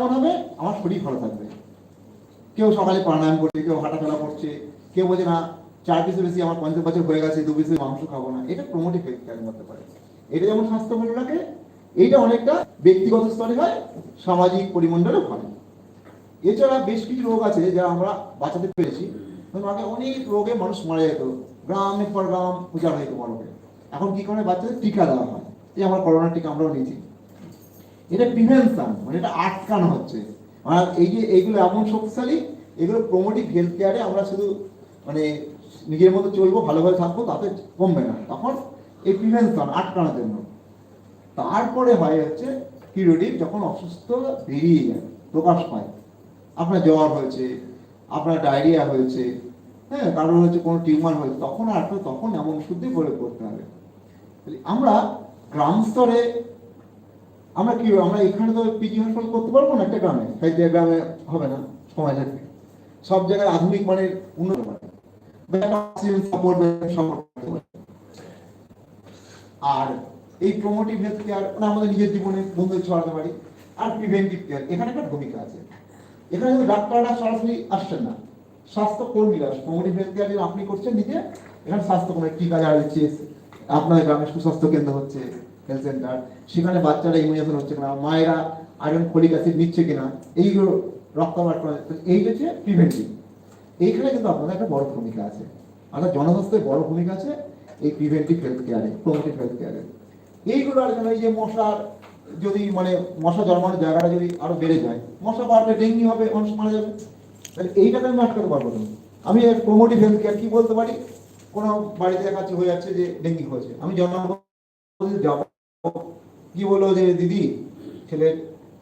কেমন হবে, আমার শরীর ভালো থাকবে। কেউ সকালে প্রাণায়াম করছে, কেউ হাঁটাচলা করছে, কেউ বলছে, না, চার পিসের বেশি আমার পঞ্চাশ বছর হয়ে গেছে, দু পিসের মাংস খাব না। এটা প্রমোটিভ হেলথ কেয়ারের মধ্যে পড়ে। এটা যেমন স্বাস্থ্য ভালো রাখে এইটা অনেকটা ব্যক্তিগত স্তরে হয়, সামাজিক পরিমণ্ডলেও হয়। এছাড়া বেশ কিছু রোগ আছে যা আমরা বাঁচাতে পেরেছি। আগে অনেক রোগে মানুষ মারা যেত। গ্রামের পর গ্রাম, উজাড় হয়ে বড়কে এখন কি করে? বাচ্চাদের টিকা দেওয়া হয়। এই আমার করোনা টিকা আমরাও নিয়েছি। এটা প্রিভেনশন মানে এটা আটকানো হচ্ছে। আর এই যে এইগুলো এমন শক্তিশালী, এগুলো প্রমোটিভ হেলথ কেয়ারে আমরা শুধু মানে নিজের মতো চলবো, ভালোভাবে থাকব, তাতে কমবে না। তখন এই প্রিভেনশন আটকানোর জন্য। তারপরে হয় হচ্ছে কিউরেটিভ যখন অসুস্থ বেরিয়ে যায়, প্রকাশ পায়। আপনার জ্বর হয়েছে, আপনার ডায়রিয়া হয়েছে হ্যাঁ কারণ হচ্ছে কোনো টিউমার হয়েছে, তখন আর তখন এমন ওষুধই প্রয়োগ করতে হবে। আমরা গ্রাম স্তরে আমরা কি, আমরা এখানে তো পিজি হাসপাতাল করতে পারব না একটা গ্রামে? তাই যে গ্রামে হবে না, সময় লাগবে। সব জায়গায় আধুনিক মানের উন্নত আর এই প্রমোটিভ হেলথ কেয়ার মানে আমাদের নিজের জীবনে বন্ধু ছড়াতে পারি। আর প্রিভেন্টিভ কেয়ার এখানে একটা ভূমিকা আছে। এখানে কিন্তু ডাক্তাররা সরাসরি আসছেন না। স্বাস্থ্য কর্মীরা প্রমোটিভ হেলথ কেয়ার আপনি করছেন নিজে, এখানে স্বাস্থ্য কর্মী টিকা যারা দিচ্ছে আপনার গ্রামে সুস্বাস্থ্য কেন্দ্র হচ্ছে। হেলথ সেন্টার সেখানে বাচ্চারা ইমিউনেশন হচ্ছে কিনা, মায়েরা আয়রন ফলিক অ্যাসিড নিচ্ছে কিনা, এইগুলো রক্তপাত করা এই হচ্ছে প্রিভেন্টিভ এইখানে কিন্তু আপনাদের একটা বড় ভূমিকা আছে। অর্থাৎ জনস্বাস্থ্যের বড় ভূমিকা আছে এই প্রিভেন্টিভ হেলথ কেয়ারে প্রমোটিভ হেলথ কেয়ারে এইগুলো আর এই যে মশার যদি মানে মশা জন্মানোর জায়গাটা যদি আরও বেড়ে যায়, মশা বাড়লে ডেঙ্গি হবে, মানুষ মারা যাবে। তাহলে এইটাকে আমি আটকাতে পারব না। আমি প্রমোটিভ হেলথ কেয়ার কি বলতে পারি? কোনো বাড়িতে দেখাচ্ছি হয়ে যাচ্ছে যে ডেঙ্গি হয়েছে। আমি জন্ম যাব কি বলল যে, দিদি, ছেলে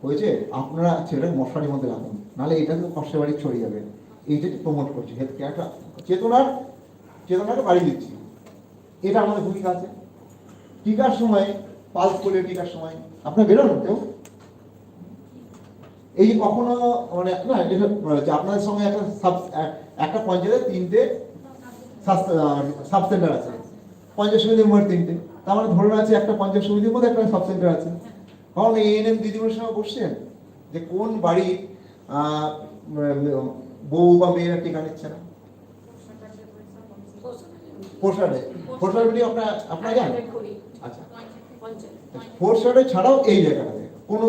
হয়েছে, আপনারা ছেলের মশারির মধ্যে রাখুন, নাহলে এটা তো কষ্টের বাড়ি ছড়িয়ে যাবে। এইটা প্রমোট করছি হেলথ কেয়ারটা চেতনার, চেতনাকে বাড়িয়ে দিচ্ছি। এটা আমাদের ভূমিকা আছে। টিকার সময়, পালস পোলিও টিকার সময়, আপনার বেরোন কেউ? এই কখনো মানে না, এটা আপনাদের সঙ্গে একটা সাব, একটা পঞ্চায়েতে তিনটে সাব সেন্টার আছে। পঞ্চায়েত মধ্যে তিনটে। তার মানে ধরে আছে একটা পঞ্চায়েত সমিতির মধ্যে একটা সাব সেন্টার আছে। কখন এএনএম দিদিমণির সঙ্গে বসছেন যে কোন বাড়ি বউ বা মেয়েরা টিকা নিচ্ছে না। পোষারে পোষার ভিডিও আপনার, আপনারা জানেন? আচ্ছা। ফোরশারে ছাড়াও এই জায়গাটাতে কোনো,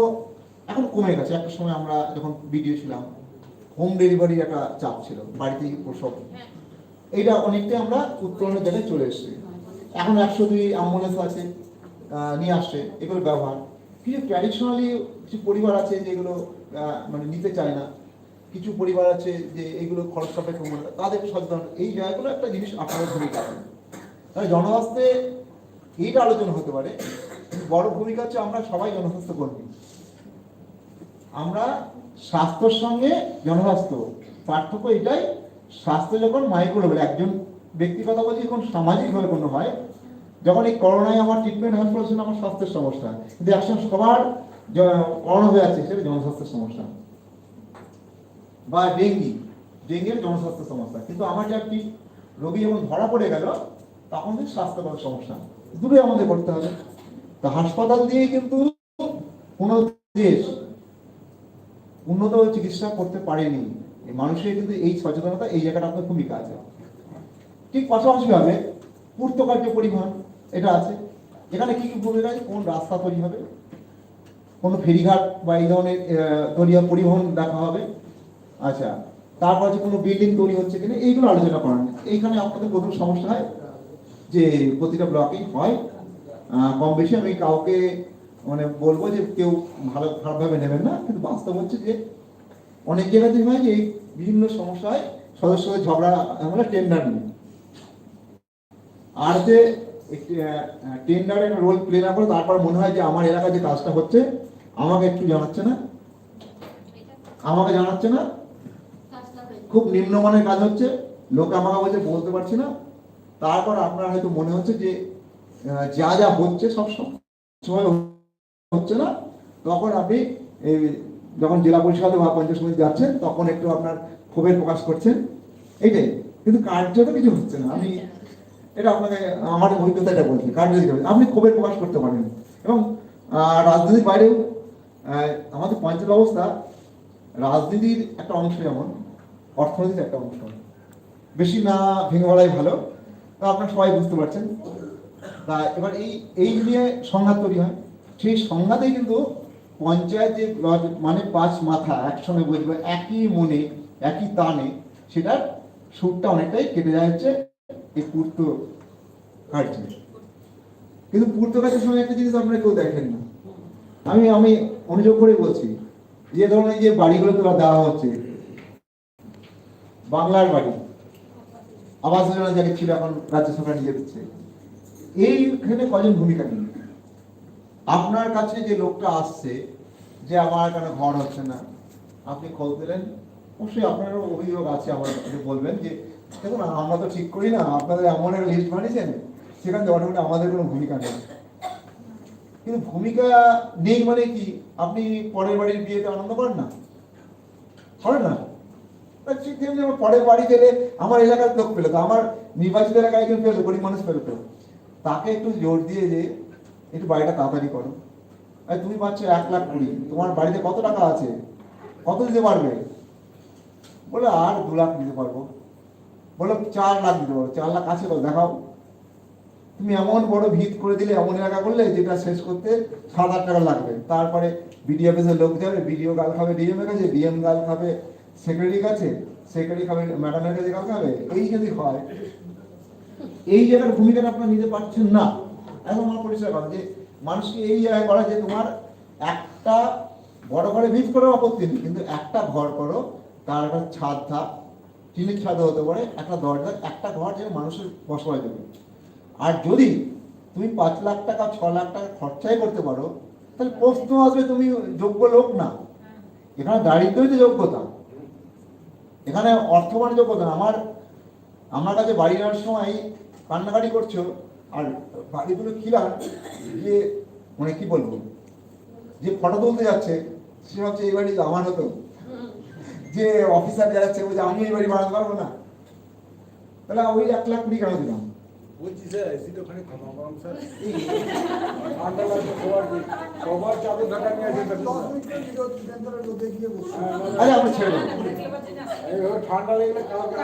এখন কমে গেছে। একটা সময় আমরা যখন ভিডিও ছিলাম হোম ডেলিভারির একটা চাপ ছিল, বাড়িতেই প্রসব এইটা অনেকটাই আমরা উত্তরণের জায়গায় চলে এসেছি। এখন একশো দুই অ্যাম্বুলেন্স আছে নিয়ে আসছে এগুলো ব্যবহার। কিছু ট্র্যাডিশনালি কিছু পরিবার আছে যেগুলো মানে নিতে চায় না। কিছু পরিবার আছে যে এগুলো খরচ সাপেক্ষ মনে তাদের সচেতন। এই জায়গাগুলো একটা জিনিস আপনাদের ভূমিকা। তাহলে জনস্বাস্থ্যে এইটা আলোচনা হতে পারে। বড় ভূমিকা হচ্ছে আমরা সবাই জনস্বাস্থ্য কর্মী। আমরা স্বাস্থ্যের সঙ্গে জনস্বাস্থ্য। পার্থক্য এটাই, স্বাস্থ্য যখন মাইক্রো লেভেল একজন ব্যক্তি কথা বলছি যখন সামাজিকভাবে কোনো হয়। যখন এই করোনায় আমার ট্রিটমেন্ট হওয়ার ফলে ছিল আমার স্বাস্থ্যের সমস্যা। কিন্তু একসঙ্গে সবার করোনা হয়ে আছে সেটা জনস্বাস্থ্যের সমস্যা। বা ডেঙ্গি। ডেঙ্গির জনস্বাস্থ্য সমস্যা। কিন্তু আমার যে একটি রোগী যখন ধরা পড়ে গেল, তখন কিন্তু স্বাস্থ্যগত সমস্যা। দুটোই আমাদের করতে হবে। তা হাসপাতাল দিয়ে কিন্তু কোনো দেশ উন্নত চিকিৎসা করতে পারেনি। মানুষের কিন্তু এই সচেতনতা এই জায়গাটা আপনার ভূমিকা আছে ঠিক পাশাপাশি ভাবে পূর্তকার্য পরিবহন, এটা আছে। এখানে কি কি ভূমিকা আছে কোন রাস্তা তৈরি হবে? কোনো ফেরিঘাট বা এই ধরনের তৈরি পরিবহন দেখা হবে? আচ্ছা তারপর হচ্ছে কোনো বিল্ডিং তৈরি হচ্ছে কিনা? এইগুলো আলোচনা করেন এইখানে আপনাদের প্রথম সমস্যা হয় যে প্রতিটা ব্লকেই হয়। কম বেশি আমি কাউকে মানে বলব যে কেউ ভালো, খারাপভাবে নেবেন না। কিন্তু বাস্তব হচ্ছে যে অনেক জায়গাতেই হয় যে এই বিভিন্ন সমস্যায় সদস্যদের ঝগড়া আমরা টেন্ডার নিই আর যে টেন্ডারে রোল প্লে না করে তারপর মনে হয় যে আমার এলাকায় যে কাজটা হচ্ছে, আমাকে একটু জানাচ্ছে না? আমাকে জানাচ্ছে না? খুব নিম্নমানের কাজ হচ্ছে, লোক আমাকে বলছে, বলতে পারছি না। তারপর আপনার হয়তো মনে হচ্ছে যে যা যা হচ্ছে, সব সময় হচ্ছে না। তখন আপনি এই যখন জেলা পরিষদে বা পঞ্চায়েত সমিতি যাচ্ছেন, তখন একটু আপনার ক্ষোভের প্রকাশ করছেন। এইটাই। কিন্তু কার্যত কিছু হচ্ছে না। আমি এটা আপনাকে, আমার অভিজ্ঞতা এটা বলছি কার্য আপনি ক্ষোভের প্রকাশ করতে পারেন। এবং রাজনীতির বাইরেও আমাদের পঞ্চায়েত ব্যবস্থা রাজনীতির একটা অংশ যেমন, অর্থনীতির একটা অংশ। বেশি না ভেঙে বলাই ভালো। তা আপনারা সবাই বুঝতে পারছেন। তা এবার এই এই নিয়ে সংঘাত তৈরি হয়। সেই সংঘাতে কিন্তু পঞ্চায়েত যে মানে পাঁচ মাথা একসঙ্গে বসবে, একই মনে, একই তানে, সেটার সুরটা অনেকটাই কেটে যায় হচ্ছে এই পূর্ত কার্যে কিন্তু পূর্ত একটা জিনিস আপনারা কেউ দেখেন না। আমি আমি অনুযোগ করে বলছি, যে ধরনের যে বাড়িগুলো তোলা দেওয়া হচ্ছে, বাংলার বাড়ি, আবাস যোজনা যাকে ছিল এখন রাজ্য সরকার নিয়ে দিচ্ছে, এইখানে কজন ভূমিকা নিয়ে? আপনার কাছে যে লোকটা আসছে, যে আমার কেন ঘর হচ্ছে না, আপনি খোঁজ দিলেন অবশ্যই আপনারও অভিযোগ আছে, আমার বলবেন যে দেখুন, আমরা তো ঠিক করি না, আপনাদের এমন একটা লিস্ট বানিয়েছেন সেখানে অটোমেটিক আমাদের কোনো ভূমিকা নেই। কিন্তু ভূমিকা নেই মানে কি? আপনি পরের বাড়ির বিয়েতে আনন্দ করেন না? করেন না? ঠিক পরের বাড়ি গেলে আমার এলাকার লোক পেল, তো আমার নির্বাচিত এলাকায় একজন পেল, গরিব মানুষ পেল তো তাকে একটু জোর দিয়ে যে, একটু বাড়িটা তাড়াতাড়ি করো। আর তুমি পাচ্ছ এক লাখ কুড়ি, তোমার বাড়িতে কত টাকা আছে? কত দিতে পারবে? বলে, আর দু লাখ দিতে পারব। বলো, চার লাখ দিতে পারব চার লাখ আছে বলো দেখাও। তুমি এমন বড় ভিত করে দিলে, এমন এলাকা করলে, যেটা শেষ করতে সাত আট টাকা লাগবে। তারপরে বিডিও অফিসের লোক যাবে বিডিও গাল খাবে ডিএম এর কাছে ডিএম গাল খাবে সেক্রেটারি কাছে সেক্রেটারি খাবে ম্যাডামের কাছে গাল খাবে, এই যদি হয়, এই জায়গার ভূমিকাটা আপনারা নিতে পারছেন না। এখন আমার পরিষ্কার কথা, যে মানুষকে এই জায়গায় করা যে তোমার একটা বড় ঘরে ভিত করে আপত্তি নেই, কিন্তু একটা ঘর করো, তার একটা ছাদ থাক টিনের ছাদ হতে পারে একটা দরজা, একটা ঘর যেন মানুষের বসবাস দেবে আর যদি তুমি পাঁচ লাখ টাকা, ছ লাখ টাকা খরচাই করতে পারো, তাহলে প্রশ্ন আসবে তুমি যোগ্য লোক না। এখানে দারিদ্রই তো যোগ্যতা। এখানে অর্থমান যোগ্যতা। আমার আমার কাছে বাড়ি নেওয়ার সময় কান্নাকাটি করছ, আর বাড়িগুলো কিলার, যে মানে কি বলব, যে ফটো তুলতে যাচ্ছে, সে ভাবছে, এই বাড়ি আমার হতো যে অফিসার যাচ্ছে বলছে আমি এই বাড়ি বানাতে পারব না তাহলে ওই এক লাখ কুড়ি কেন দিলাম বলছি স্যার ক্ষমা করুন স্যার ঠান্ডা লাগছে সবার সবার চাদর ঢাকা নিয়ে আসে আরে আমরা ছেড়ে দেবো ঠান্ডা লেগলে কাউকে